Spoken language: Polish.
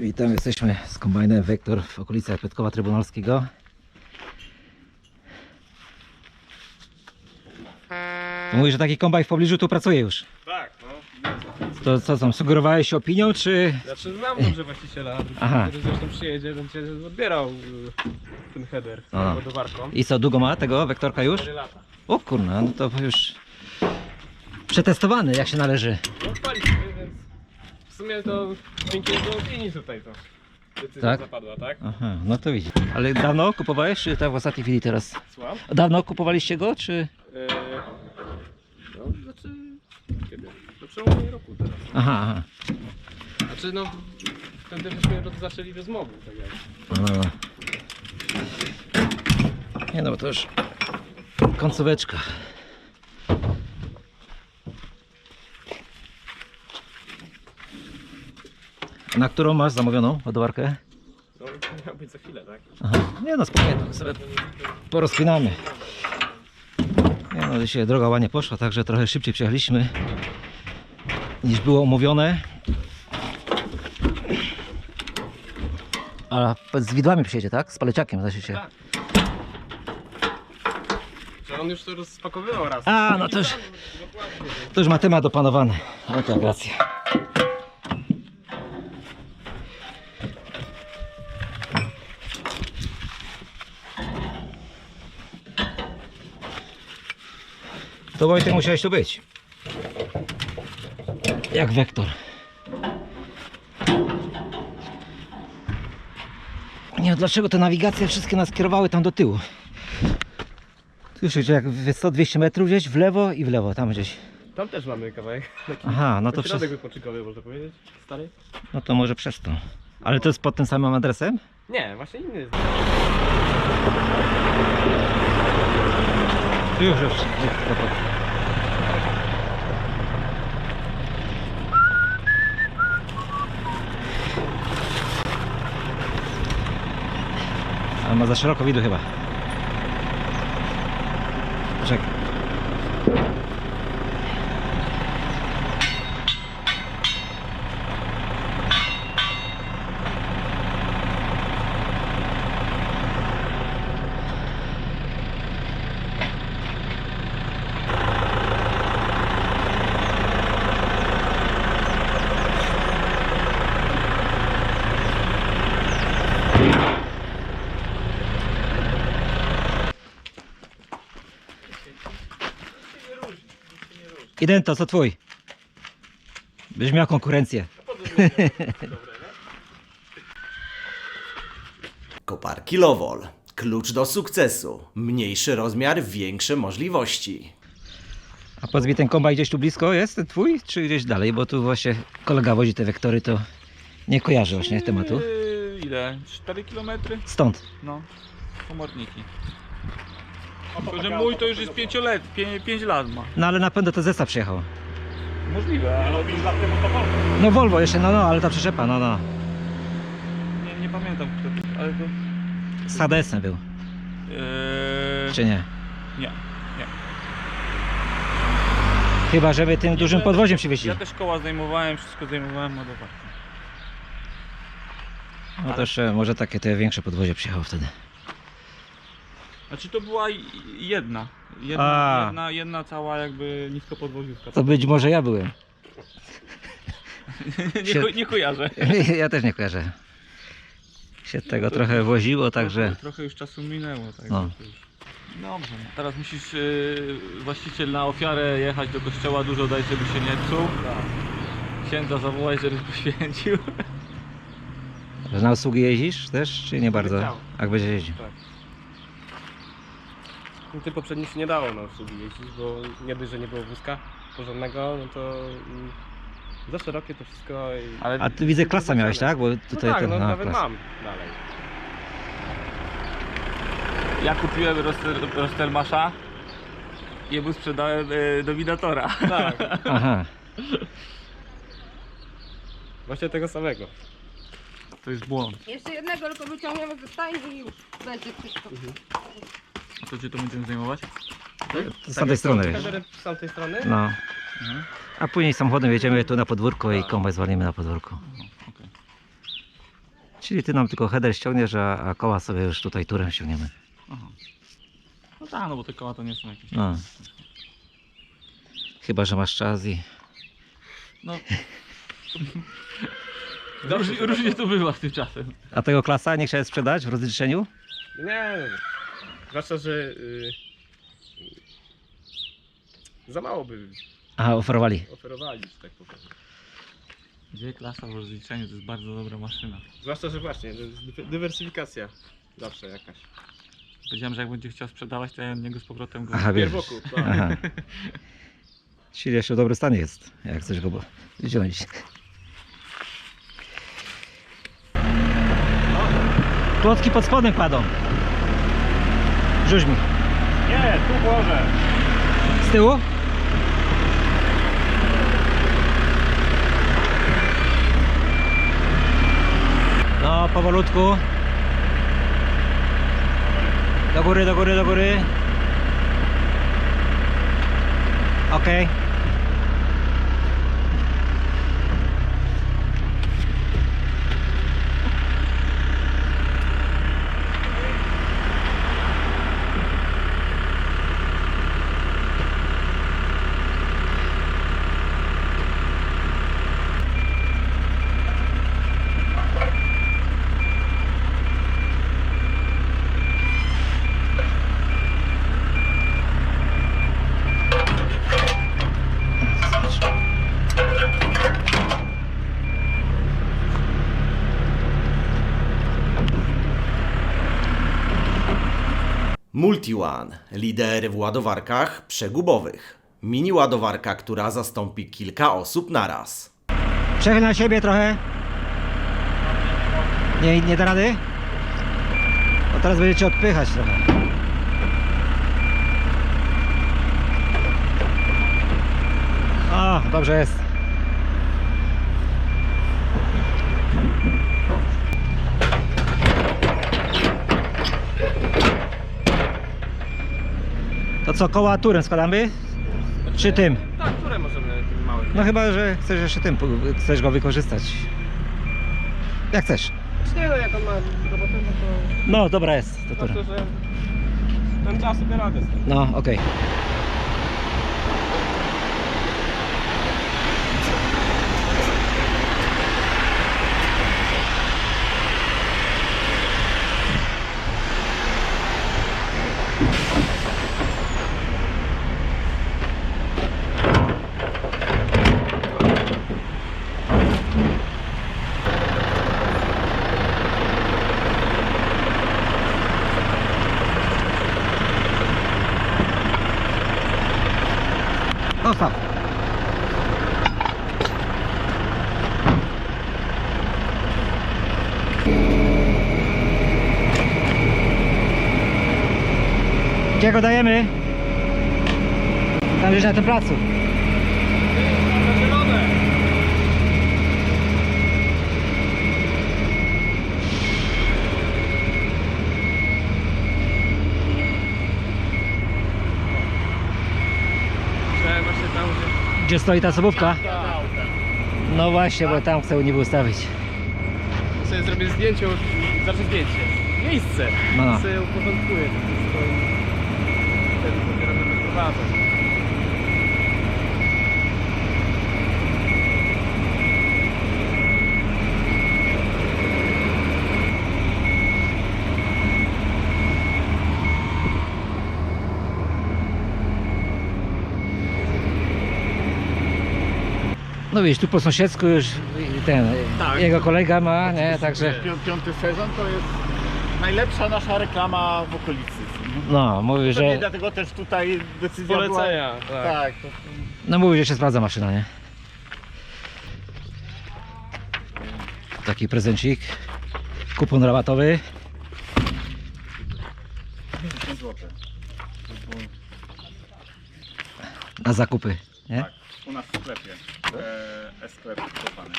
Witam, jesteśmy z kombajnem Vektor w okolicach Piotrkowa Trybunalskiego. To Mówisz, że taki kombajn w pobliżu tu pracuje już. Tak, no. To co tam, sugerowałeś opinią, czy... Znaczy znam dobrze właściciela, Aha. który zresztą przyjedzie, będzie odbierał y, ten header A. ładowarką. I co, długo ma tego Wektorka już? 4 lata. O kurna, no to już przetestowany jak się należy. No sumie to dzięki jego opinii tutaj to decyzja Tak? zapadła, tak? Aha, no to widzisz. Ale dawno kupowałeś, czy tak w ostatniej chwili teraz? Słucham? Dawno kupowaliście go, czy... Yy, no, znaczy, kiedy? Do przełomu roku teraz. Aha, aha. Znaczy, no, wtedy byśmy roz- zaczęli rozmowę, tak jak. No, no, no. Nie no, bo to już końcóweczka. Na którą masz zamówioną ładowarkę? No, miał być za chwilę, tak? Aha. Nie no, spokojnie, to sobie porozpinamy. Nie no, dzisiaj droga ładnie poszła, także trochę szybciej przyjechaliśmy niż było umówione. A z widłami przyjedzie, tak? Z paleciakiem, zdaje się. Tak. Że on już to rozpakowywał raz. A, no to już, to już ma temat opanowany. No tak, racja. To Wojtek musiałeś tu być. Jak wektor. Nie wiem dlaczego te nawigacje wszystkie nas kierowały tam do tyłu. Słyszysz, że jak 100-200 metrów gdzieś w lewo i w lewo, tam gdzieś. Tam też mamy kawałek. Taki Aha, no to, przez, środek wypoczynkowy, można powiedzieć. Stary? no to może przez to. Ale to jest pod tym samym adresem? Nie, właśnie inny jest. Już, już. Ale ma za szeroko widu chyba. Idento, co twój? Będziesz miał konkurencję. Koparki Lowol. Klucz do sukcesu. Mniejszy rozmiar, większe możliwości. A powiedz ten kombaj gdzieś tu blisko jest, ten twój, czy gdzieś dalej? Bo tu właśnie kolega wozi te wektory, to nie kojarzy właśnie tematu. Yy, ile? 4 km? Stąd. No, komorniki. Tylko, że mój to już jest 5 lat, 5 lat ma. No ale na pewno to zestaw przyjechał. Możliwe, ale 5 lat temu to No Volvo jeszcze, no no, ale ta przyczepa, no no. nie, nie pamiętam kto to, ale to... Z HDS-em był, Yy, czy nie? nie. Chyba, żeby tym dużym podwoziem się wieścił. Ja też koła zdejmowałem, wszystko zdejmowałem ładowarkę. No to jeszcze może takie te większe podwozie przyjechało wtedy. Znaczy to była jedna. A. Jedna, jedna, jedna cała jakby niskopodwoziówka. To być może ja byłem. nie, ko- nie kojarzę. Ja też nie kojarzę. Się tego trochę woziło, także... Trochę, trochę już czasu minęło, tak. No. to już- Dobrze, no. teraz musisz yy, właściciel na ofiarę jechać do kościoła, dużo dać, żeby się nie psuł. Księdza zawołać, żeby poświęcił. Na usługi jeździsz też, czy nie bardzo? chciał. Jak będzie jeździł? No, tym poprzednim się nie dało na usługi jeździć, bo nie dość, że nie było wózka porządnego, no to mm, za szerokie to wszystko i... Ale A tu widzę klasa miałeś, tak? Bo No tutaj tak, ten, no nawet klasa. mam dalej. ja kupiłem Roster- Rostermasza i jemu sprzedałem yy, Dominatora. Tak, Aha. właśnie tego samego. To jest błąd. Jeszcze jednego tylko wyciągniemy ze stajni i już będzie wszystko. To gdzie to będziemy zajmować? Z tamtej strony, wiesz. Z tamtej strony? No. Mhm. A później samochodem jedziemy tu na podwórko i kombaj zwalimy na podwórko. Okej. Czyli ty nam tylko header ściągniesz, a, a koła sobie już tutaj turem ściągniemy. Aha. No tak, no bo te koła to nie są jakieś... No. Chyba, że masz czas i... No. Różnie, różnie to bywa z tym czasem. A tego klasa nie chciałeś sprzedać w rozliczeniu? Nie, no. Zwłaszcza, że y, za mało by Aha, oferowali. oferowali, że tak powiem. Dwie klasa w rozliczeniu to jest bardzo dobra maszyna. Zwłaszcza, że właśnie, to jest dy- dywersyfikacja zawsze jakaś. Powiedziałem, że jak będzie chciał sprzedawać, to ja niego z powrotem go... Aha, wiesz. Pierwokup, tak. Aha. Czyli jeszcze w dobrym stanie jest, jak chcesz go bo- wziąć. Klocki pod spodem kładą. Rzuć mi. Nie, tu może. Z tyłu? No, powolutku. Do góry, do góry, do góry. Okej. MultiOne, lider w ładowarkach przegubowych. Mini ładowarka, która zastąpi kilka osób naraz. Przechyl na siebie trochę. Nie, nie da rady? No teraz będziecie odpychać trochę. O, dobrze jest. To co, koła turem składamy? Czy tym? Tak, które możemy tym małym. No chyba, że chcesz jeszcze tym, chcesz go wykorzystać. Jak chcesz. Nie no, jak on ma robotę, no to No, dobra jest. To zwłaszcza, turem. że ten da sobie radę z tym. No, okej. Zostaw. Gdzie go dajemy? Tam gdzieś na tym placu. Gdzie stoi ta sobówka? No właśnie, bo tam chcę niby ustawić. sobie zrobię zdjęcie, znaczy zdjęcie. Miejsce. No, sobie uporządkuję wtedy dopiero będę prowadzę. No widzisz, tu po sąsiedzku już ten, Tak. jego kolega ma, nie, także Pią- Piąty sezon to jest najlepsza nasza reklama w okolicy. no, mówi, Pewnie że, dlatego też tutaj decyzja Polecenia, była... tak. Tak, to, no mówi, że się sprawdza maszyna, nie? Taki prezencik, kupon rabatowy, 50 zł. na zakupy, nie? Tak, u nas w sklepie. E, e-sklep kupowany.